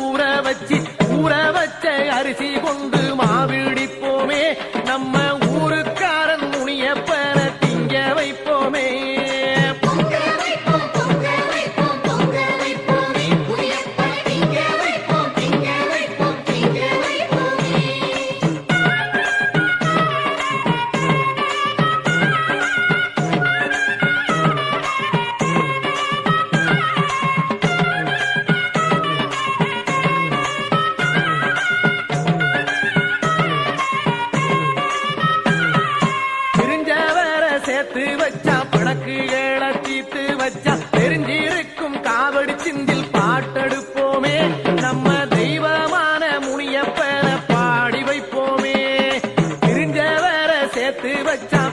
ஊற வச்சு ஊற வச்ச அரிசி கொண்டு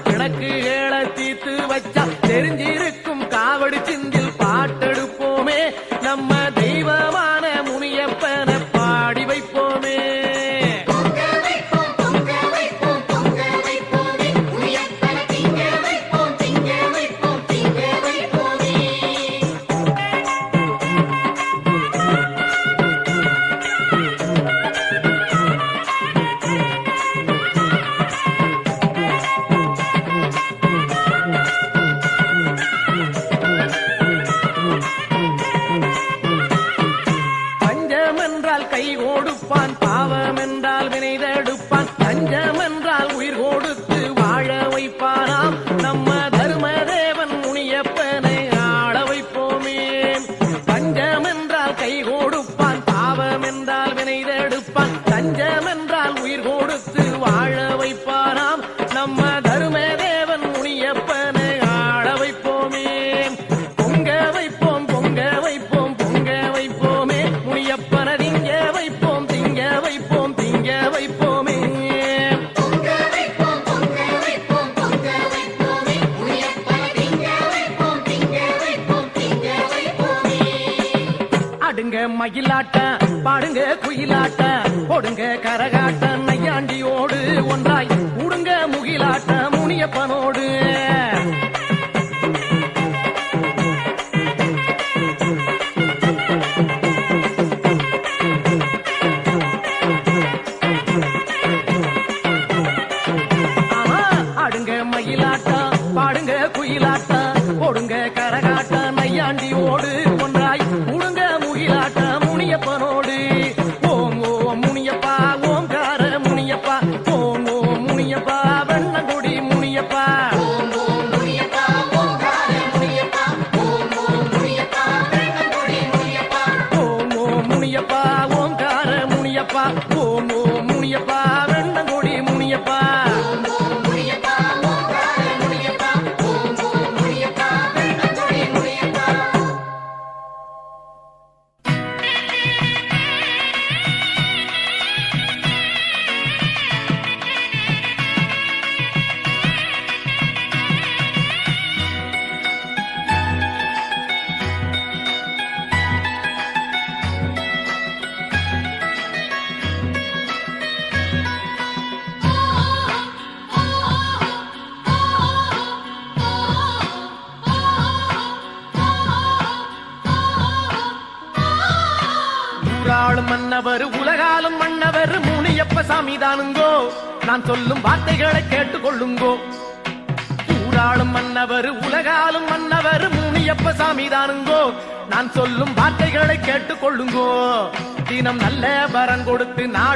கிழக்கு ஏழை தீத்து வச்சா தெரிஞ்சிருக்கும். காவடி சிந்தில் பாட்டெடுப்போமே. நம்ம கை ஓடுப்பான் பாவம் என்றால் வினை தடுப்பான். பஞ்சம் என்றால் உயிர் கொடுத்து வாழ வைப்பானாம். நம்ம தர்மதேவன் முனியப்பனை ஆள வைப்போமே. தஞ்சம் என்றால் கை கொடுப்பான் அடுங்க மயிலாட்டம் பாடுங்க குயிலாட்டம் போடுங்க கரகாட்டம் நையாண்டி ஓம் ஓம் முனியப்பா வெண்ணங்குடி ஊராளும் மன்னவர் உலகாலும் மன்னவர் முனியப்ப சாமி தானுங்கோ நான் சொல்லும் வார்த்தைகளை கேட்டுக்கொள்ளுங்கோ. ஊராளும் மன்னவர் உலகாலும் மன்னவர் முனியப்ப சாமி தானுங்கோ நான் சொல்லும் வார்த்தைகளை கேட்டுக்கொள்ளுங்கோ. தினம் நல்ல வரன் கொடுத்து நாடு